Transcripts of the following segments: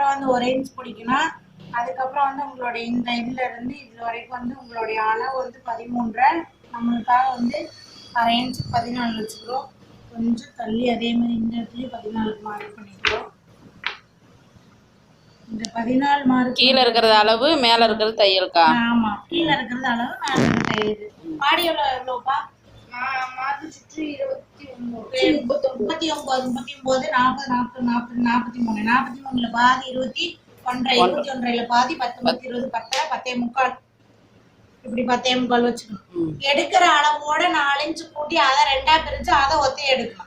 அதுக்கப்புறம் வந்து ஒரு இன்ச் பிடிக்கணும் அதுக்கப்புறம் வந்து உங்களுடைய இந்த இதுல இருந்து இது வரைக்கும் வந்து உங்களுடைய அளவு வந்து பதிமூன்றரை நம்மளுக்காக வந்து அரை இன்ச் பதினாலு வச்சுக்கிறோம். கொஞ்சம் தள்ளி அதே மாதிரி இந்த இடத்துலயும் பதினாலுக்கு மார்க் பண்ணிக்கிறோம். இந்த பதினாலு மார்க் கீழே இருக்கிறது அளவு மேலே இருக்கிறது தையலுக்கா ஆமா கீழே இருக்கிறது அளவு மேல இருக்கிறது இது பாடி எவ்வளவு எவ்வளோப்பா முப்பத்தி ஒன்பது முப்பத்தி ஒன்பது நாற்பது நாற்பது நாற்பது நாற்பத்தி மூணு. நாற்பத்தி மூணுல பாதி இருபத்தி ஒன்றரை இருபத்தி ஒன்றரைல பாதி பத்தொன்பது இருபது பத்தரை பத்தே முக்கால். இப்படி பத்தே முக்கால் வச்சுக்கணும். எடுக்கிற அளவோட நாலு இன்ச்சு கூட்டி அதை ரெண்டா பிரிச்சு அதை ஒத்தைய எடுக்கலாம்.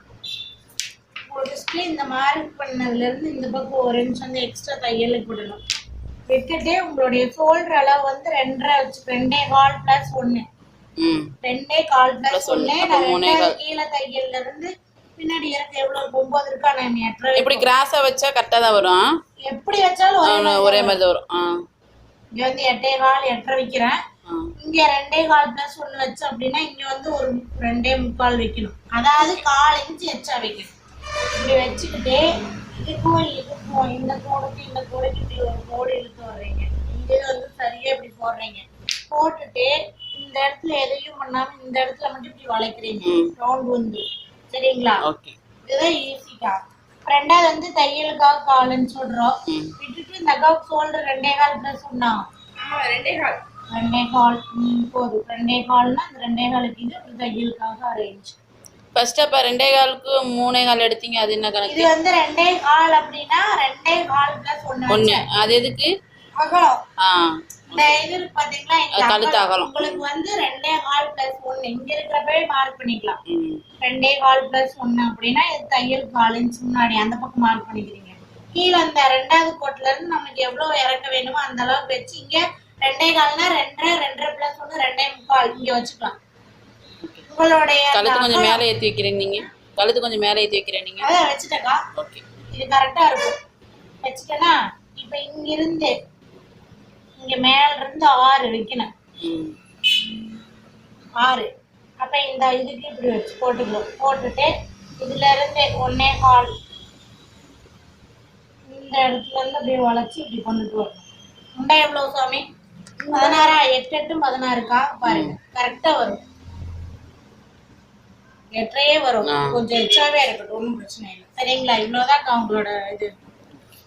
ஒரு டிஸ்பிளே இந்த மார்க் பண்ணதுல இருந்து இந்த பக்கம் ஒரு இன்ச் வந்து எக்ஸ்ட்ரா தையலுக்கு விடணும் விட்டுட்டு உங்களுடைய ஷோல்டர் அளவு வந்து ரெண்டரை வச்சு ரெண்டே கால் பிளஸ் ஒன்னு ரெண்டே கால் பிளஸ். ஒன்னு அப்ப மூணே கால். கீழே தையல்ல இருந்து பின்னாடி இறக்க எவ்வளவு ஒன்பது இருக்கா நான் எட்டரை இப்படி கிராஸாக வச்சா கரெக்டாக தான் வரும். எப்படி வச்சாலும் ஒரே மாதிரி வரும். இங்க வந்து எட்டே கால் எட்டரை வைக்கிறேன். இங்க ரெண்டே கால் பிளஸ் ஒன்னு வச்சு அப்படின்னா இங்க வந்து ஒரு ரெண்டே முக்கால் வைக்கணும். அதாவது கால் இன்ச்சு எச்சா வைக்கணும். இப்படி வச்சுக்கிட்டு இதுக்கும் இதுக்கும் இந்த கோடுக்கு இந்த கோடுக்கு இப்படி ஒரு கோடு இழுத்து வர்றீங்க. இது வந்து சரியா இப்படி போடுறீங்க. போட்டுட்டு இந்த இடத்துல எதையும் பண்ணாம இந்த இடத்துல மட்டும் இப்படி வளைக்கிறீங்க. ரவுண்ட் வந்து. சரிங்களா? ஓகே. இதுதான் ஈஸிக்கா ரெண்டாவது வந்து தையலுக்காக காலுன்னு சொல்றோம். விட்டுட்டு இந்த அக்காவுக்கு ஷோல்டர் ரெண்டே கால் பிளஸ் ஒன்னா ரெண்டே கால். ரெண்டே கால். போதும். ரெண்டே கால்னா அந்த ரெண்டே காலுக்கு இது ஒரு தையலுக்காக அரேஞ்ச் ஃபர்ஸ்ட் அப்போ ரெண்டே காலுக்கு மூணே கால் எடுத்தீங்க அது என்ன இது கணக்கு வந்து ரெண்டே கால் அப்படின்னா ரெண்டே கால் பிளஸ் ஒன்று அது எதுக்கு? அகலம். ஆ. இந்த இது பாத்தீங்களா? கழுத்து அகலம். உங்களுக்கு வந்து ரெண்டே கால் பிளஸ் ஒன்னு இங்க இருக்கிறப்பவே மார்க் பண்ணிக்கலாம். ரெண்டே கால் பிளஸ் ஒன்னு அப்படின்னா இது தையல் கால் இன்ச் முன்னாடி அந்த பக்கம் மார்க் பண்ணிக்கிறீங்க. கீழே அந்த ரெண்டாவது கோட்ல இருந்து நமக்கு எவ்வளவு இறக்க வேணுமோ அந்த அளவுக்கு வச்சு இங்க ரெண்டே கால்னா ரெண்டரை ரெண்டரை பிளஸ் ஒன்னு ரெண்டே முக்கால். இங்க வச்சுக்கலாம். உங்களுடைய கழுத்து கொஞ்சம் மேலே ஏற்றி வைக்கிறேன் நீங்கள் கழுத்து கொஞ்சம் மேலே ஏற்றி வைக்கிறேன் நீங்கள் அதான் வச்சுட்டேக்கா. ஓகே இது கரெக்டா இருக்கும். வச்சுட்டேன்னா இப்ப இங்க இருந்து இங்க மேல இருந்து ஆறு வைக்கணும். ஆறு. அப்ப இந்த இதுக்கு இப்படி வச்சு போட்டுக்கணும் போட்டுட்டு இதுல இருந்து ஒன்னே கால். இந்த இடத்துல இருந்து அப்படியே வளைச்சு இப்படி கொண்டுட்டு வரணும். முண்டை எவ்வளவு சாமி பதினாறா? எட்டு எட்டும் பதினாறுக்கா? பாருங்க. கரெக்டா வரும். எட்டரையே வரும். கொஞ்சம் எச்சாவே இருக்கட்டும். ஒன்றும் பிரச்சனை இல்லை. சரிங்களா? இவ்வளவுதான் உங்களோட இது.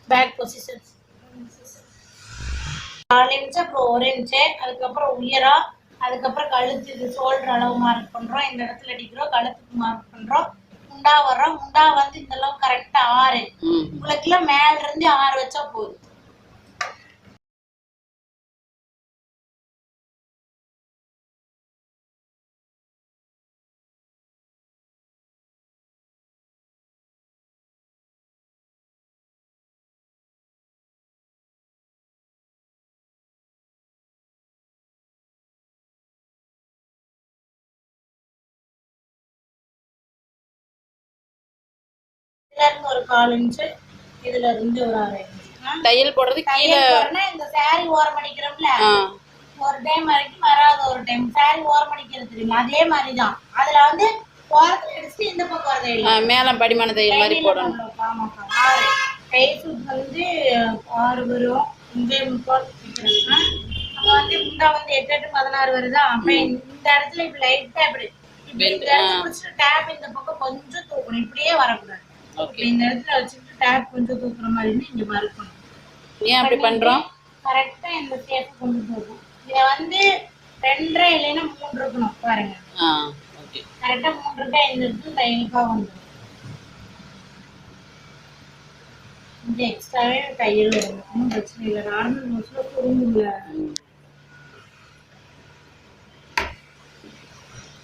பேக் பொசிஷன்ஸ் நாலு இன்ச்சு அப்புறம் ஒரு இன்ச்சு அதுக்கப்புறம் உயரம் அதுக்கப்புறம் கழுத்து இது ஷோல்டர் அளவு மார்க் பண்றோம். இந்த இடத்துல அடிக்கிறோம் கழுத்துக்கு மார்க் பண்றோம். முண்டா வர்றோம். முண்டா வந்து இந்த அளவு கரெக்டா ஆறு. ம். உங்களுக்குலாம் மேல இருந்து ஆறு வச்சா போதும். இதுல இருந்து ஒரு கால் இன்ச்சு. இதுல இருந்து ஒரு அரை இன்ச்சு? தையல் போடுறது கீழே. இந்த saree ஓரம் அடிக்கிறோம்ல ஒரு டைம் வரைக்கும் வராத ஒரு டைம் saree ஓரம் அடிக்கிறது தெரியுமா? அதே மாதிரி தான் அதுல வந்து ஓரத்துல அடிச்சுட்டு இந்த பக்கம் வரதே இல்லை. மேலே படிமான தையல் மாதிரி போடணும். ஆறு. கை சுத்து வந்து ஆறு வரும். இங்கே. அங்க வந்து முண்டா வந்து எட்டு எட்டு பதினாறு வருதா? அப்ப இந்த இடத்துல இப்படி லைட்டா இப்படி. இப்படி இந்த டேப் இந்த பக்கம் கொஞ்சம் தூக்கணும். இப்படியே வரக்கூடாது. இந்த இடத்துல வச்சுட்டு டேப் கொஞ்சம் தூக்குற மாதிரி இங்க ஏன் அப்படி கரெக்டா இந்த சேஃப் கொண்டு போகும். இத வந்து ரெண்டரை இல்லைன்னா மூணு இருக்கணும் பாருங்க. கரெக்டா மூணு இருக்கா இந்த இடத்துல தையலுக்கா வந்துடும் இந்த எக்ஸ்ட்ராவே தையல் வரும் ஒன்றும் பிரச்சனை இல்லை. நார்மல் மோஸ்ட்ல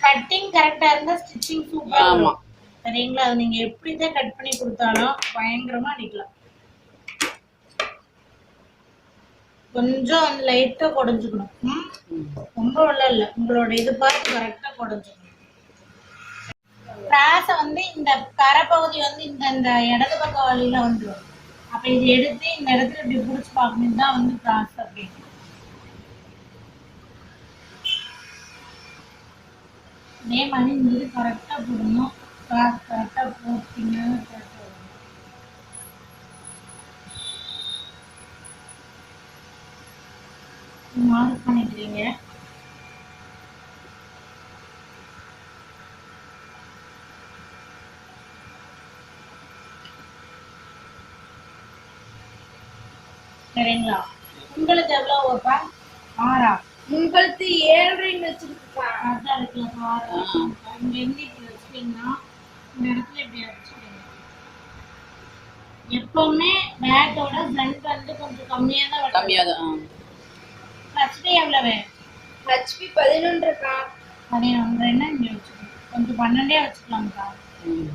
கட்டிங் கரெக்டா இருந்தா ஸ்டிச்சிங் சூப்பரா ஆமா. சரிங்களா? அது நீங்க எப்படி தான் கட் பண்ணி கொடுத்தாலும் பயங்கரமா அடிக்கலாம். கொஞ்சம் வந்து லைட்டா குடஞ்சுக்கணும். ரொம்ப உள்ள இல்ல. உங்களோட இது பார்த்து கரெக்டா குடஞ்சுக்கணும். கிராஸ வந்து இந்த கரை பகுதி வந்து இந்த இந்த இடது பக்க வழியில வந்துடும் அப்ப இது எடுத்து இந்த இடத்துல இப்படி புடிச்சு பார்க்கணும். தான் வந்து கிராஸ் அப்படின்னு அதே மாதிரி இந்த இது கரெக்டா போடணும். கிராஸ் கரெக்டா போட்டீங்கன்னா correct மார்க் பண்ணிக்கிறீங்க சரிங்களா? உங்களுக்கு எவ்வளோ வைப்பா ஆறா. உங்களுக்கு ஏழரைன்னு வச்சிருக்கா அதான் இருக்கலாம் ஆறா. இங்க இருந்து இப்படி வச்சுட்டீங்கன்னா இந்த இடத்துல இப்படி வச்சுக்கோங்க எப்பவுமே பேட்டோட ஃப்ரண்ட் வந்து கொஞ்சம் கம்மியா தான் வைக்கணும் கம்மியாக தான் ஃபர்ஸ்ட் எவ்வளவு? ஹெச்பி பதினொன்றுக்கா? பதினொன்றுன்னா இங்க வச்சுக்கணும்? கொஞ்சம் பன்னெண்டே வச்சுக்கலாம்க்கா.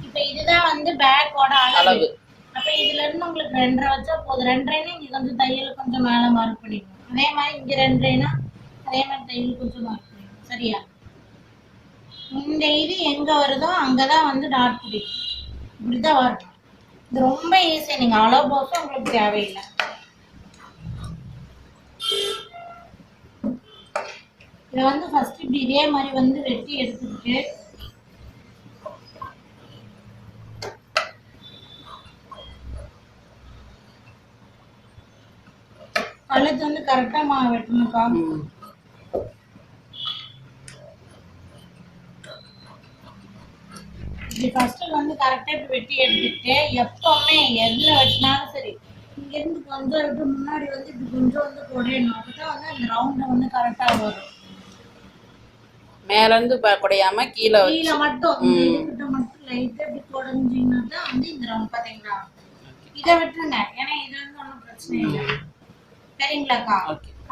இப்போ இதுதான் வந்து பேக்கோட அளவு. அப்ப இதுல இருந்து உங்களுக்கு ரெண்டரை வச்சா போதும். ரெண்டரைனா இங்க கொஞ்சம் தையல் கொஞ்சம் மேல மார்க் பண்ணிக்கணும். அதே மாதிரி இங்க ரெண்டரைனா அதே மாதிரி தையல் கொஞ்சம் மார்க் பண்ணிக்கணும். சரியா? இந்த இது எங்க வருதோ அங்கதான் வந்து டாட் பிடிக்கும் இப்படிதான் வரும். இது ரொம்ப ஈஸி நீங்க அளவு போக உங்களுக்கு தேவையில்லை. இதை வந்து ஃபர்ஸ்ட் இப்படி இதே மாதிரி வந்து வெட்டி எடுத்துக்கிட்டு கழுத்து வந்து கரெக்டா மா வெட்டணும்க்கா ம் இப்படி ஃபர்ஸ்ட் வந்து கரெக்டா இப்படி வெட்டி எடுத்துக்கிட்டு எப்பவுமே எதுல வெட்டினாலும் சரி இங்க இருந்து கொஞ்சம் விட்டு முன்னாடி வந்து இப்படி கொஞ்சம் வந்து குடையணும் அப்பதான் வந்து அந்த ரவுண்ட் வந்து கரெக்டா வரும். மேலேருந்து குடையாம கீழே கீழே மட்டும் மட்டும் லைட்டா இப்படி குடஞ்சிங்கன்னா தான் வந்து இந்த ரவுண்ட் பாத்தீங்களா? இதை விட்டுருங்க. ஏன்னா இது வந்து ஒன்றும் பிரச்சனை இல்லை. சரிங்களாக்கா?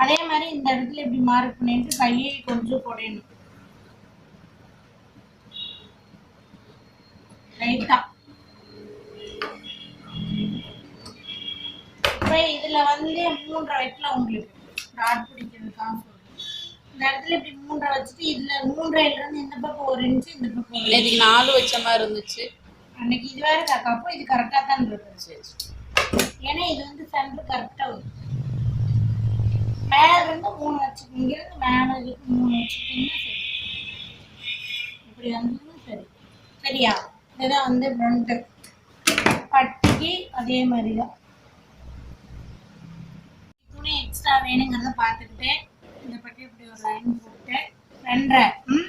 அதே மாதிரி இந்த இடத்துல இப்படி மார்க் பண்ணிட்டு கையை கொஞ்சம் குடையணும் லைட்டா இப்போ இதுல வந்து மூன்றரை வைக்கலாம் உங்களுக்கு டாட் பிடிக்கிறதுக்காக இந்த இடத்துல இப்படி மூன்றரை வச்சுட்டு இதுல மூன்றரைல இருந்து இந்த பக்கம் ஒரு இன்ச்சு இந்த பக்கம் நேற்றுக்கு நாலு வச்ச மாதிரி இருந்துச்சு. அன்னைக்கு இது வேற இது கரெக்டா தான் சரி ஏன்னா இது வந்து சென்டர் கரெக்டா வரும். மேல இருந்து மூணு வச்சுக்கோங்க இங்க இருந்து மேல இருக்கு மூணு வச்சுக்கிட்டீங்கன்னா சரி. இப்படி வந்ததுன்னா சரி. சரியா? இதுதான் வந்து ஃப்ரண்ட்டு பட்டிக்கு அதே மாதிரி தான் துணி எக்ஸ்ட்ரா வேணுங்கிறத பார்த்துக்கிட்டு இந்த பட்டி இப்படி ஒரு லைன் போட்டு ரெண்டரை ம்?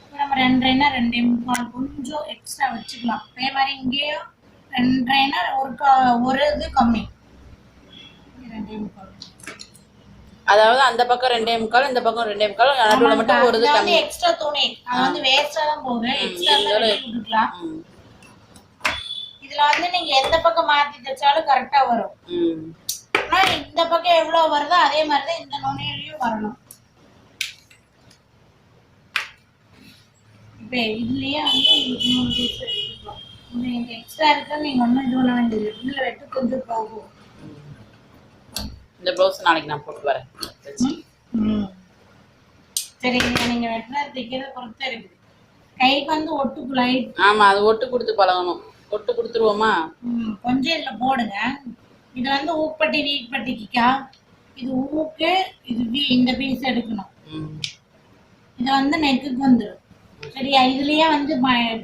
இப்போ நம்ம ரெண்டரைனா ரெண்டே முக்கால் கொஞ்சம் எக்ஸ்ட்ரா வச்சுக்கலாம். அதே மாதிரி இங்கேயும் ரெண்டரைனா ஒரு க ஒரு இது கம்மி இங்க ரெண்டே முக்கால் அதாவது அந்த பக்கம் ரெண்டே முக்கால் இந்த பக்கம் ரெண்டே முக்கால். நடுவில் மட்டும் ஒரு இது கம்மி. எக்ஸ்ட்ரா துணி. அது வந்து வேஸ்டா தான் போகுது எக்ஸ்ட்ரா விட்டுக்கலாம் இதுல வந்து நீங்க எந்த பக்கம் மாத்தி தைச்சாலும் கரெக்டா வரும். ஆனா இந்த பக்கம் எவ்வளவு வருதோ அதே மாதிரி தான் இந்த நுனையிலையும் வரணும். இப்ப இதுலயே வந்து உங்களுக்கு எக்ஸ்ட்ரா இருக்கு நீங்க ஒன்றும் இது பண்ண வேண்டியது இதுல வெட்டு கொஞ்சம் போகும். இந்த ப்ளவுஸ் நாளைக்கு நான் போட்டு வரேன். சரி நீங்க வெட்டினது தைக்கிறது பொறுத்து இருக்குது. கைக்கு வந்து ஒட்டுக்கு லைட் ஆமா அது ஒட்டு கொடுத்து பழகணும். ஒட்டு கொடுத்துருவோமா? கொஞ்சம் இதுல போடுங்க. இது வந்து ஊப்பட்டி வீப்பட்டிக்கா இது ஊக்கு இது வீ இந்த பீஸ் எடுக்கணும். இது வந்து நெக்குக்கு வந்துடும் சரியா? இதுலயே வந்து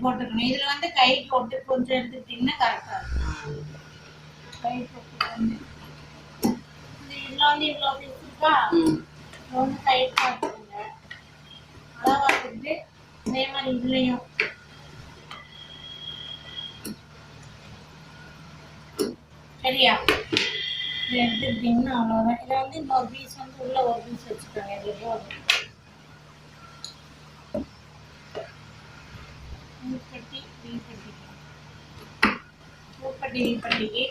போட்டுக்கணும். இதுல வந்து கைக்கு ஒட்டு கொஞ்சம் எடுத்துக்கிட்டீங்கன்னா கரெக்டா இருக்கும். கைக்கு ஒட்டு வந்து இவ்வளோ பீஸ் இது வந்து சைட் பார்த்துக்கோங்க அளவா பார்த்துக்கிட்டு அதே மாதிரி இதுலயும் சரியா? இது எடுத்துக்கிட்டீங்கன்னா அவ்வளோதான் இதை வந்து இன்னொரு பீஸ் வந்து உள்ள ஒரு பீஸ் வச்சுக்கோங்க. இது போதும் ஊப்பட்டி வீப்பட்டிக்கு ஊப்பட்டி வீப்பட்டிக்கு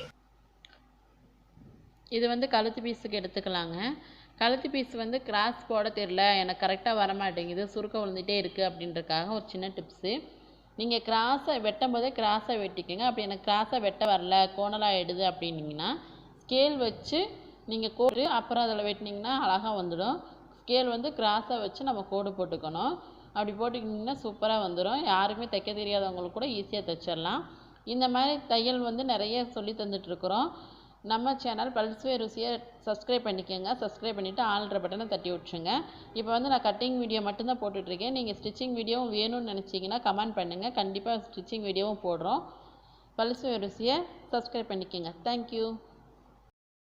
இது வந்து கழுத்து பீஸுக்கு எடுத்துக்கலாங்க. கழுத்து பீஸ் வந்து கிராஸ் போட தெரில எனக்கு கரெக்டாக வர மாட்டேங்குது சுருக்கம் விழுந்துட்டே இருக்குது அப்படின்றக்காக ஒரு சின்ன டிப்ஸு நீங்கள் கிராஸை வெட்டும் போதே கிராஸை வெட்டிக்கோங்க. அப்படி எனக்கு கிராஸை வெட்ட வரல. கோணலாக ஆயிடுது அப்படின்னீங்கன்னா ஸ்கேல் வச்சு நீங்கள் கோடு அப்புறம் அதில் வெட்டினீங்கன்னா அழகாக வந்துடும். ஸ்கேல் வந்து கிராஸை வச்சு நம்ம கோடு போட்டுக்கணும். அப்படி போட்டுக்கிட்டிங்கன்னா சூப்பராக வந்துடும் யாருமே தைக்க தெரியாதவங்களுக்கு கூட ஈஸியாக தைச்சிடலாம். இந்த மாதிரி தையல் வந்து நிறைய சொல்லி தந்துட்டுருக்குறோம் நம்ம சேனல் பல்ஸ்வே ருசியை சப்ஸ்கிரைப் பண்ணிக்கோங்க. சப்ஸ்கிரைப் பண்ணிவிட்டு ஆல்ற பட்டனை தட்டி விட்ருங்க இப்போ வந்து நான் கட்டிங் வீடியோ மட்டும்தான் போட்டுட்ருக்கேன். நீங்கள் ஸ்டிச்சிங் வீடியோவும் வேணும்னு நினச்சிங்கன்னா கமெண்ட் பண்ணுங்கள் கண்டிப்பாக ஸ்டிச்சிங் வீடியோவும் போடுறோம். பல்ஸ்வே ருசியை சப்ஸ்கிரைப் பண்ணிக்கோங்க. தேங்க்யூ